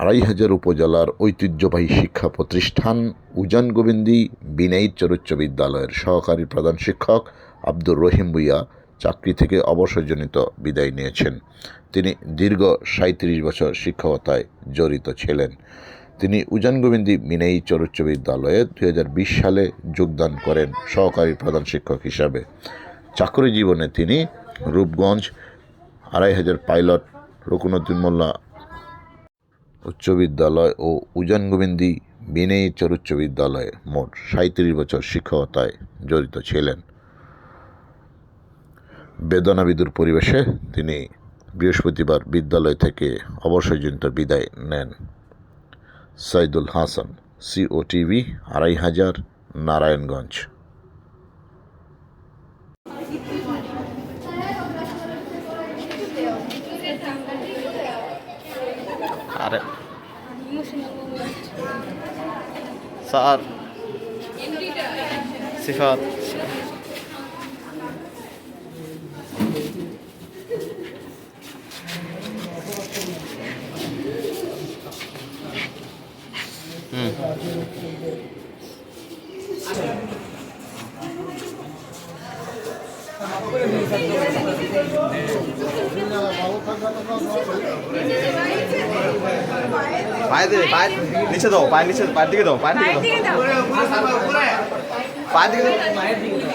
আড়াই হাজার উপজেলার ঐতিহ্যবাহী শিক্ষা প্রতিষ্ঠান উজান গোবিন্দি বিনাইচর উচ্চ বিদ্যালয়ের সহকারী প্রধান শিক্ষক আব্দুর রহিম ভুইয়া চাকরি থেকে অবসরজনিত বিদায় নিয়েছেন। তিনি দীর্ঘ সাঁত্রিশ বছর শিক্ষকতায় জড়িত ছিলেন। তিনি উজান গোবিন্দি মিনাইচর উচ্চ বিদ্যালয়ে দু হাজার বিশ সালে যোগদান করেন সহকারী প্রধান শিক্ষক হিসাবে। চাকরি জীবনে তিনি রূপগঞ্জ, আড়াই হাজার পাইলট রকুনুদ্দিন মোল্লা উচ্চ বিদ্যালয় ও উজান গোবিন্দি বিনেইচর উচ্চ বিদ্যালয়ে মোট সাঁত্রিশ বছর শিক্ষকতায় জড়িত ছিলেন। বেদনাবিদুর পরিবেশে তিনি বৃহস্পতিবার বিদ্যালয় থেকে অবসরজনিত বিদায় নেন। সাইদুল হাসান সিও টিভি আড়াই হাজার, Narayanganj. are saat. Sifat. Hmm. পায়ে দে পায়ে নিচে দাও, পায়ে নিচে, পায়ের দিকে দাও, পায়ের দিকে দাও। পায়ের দিকে দাও।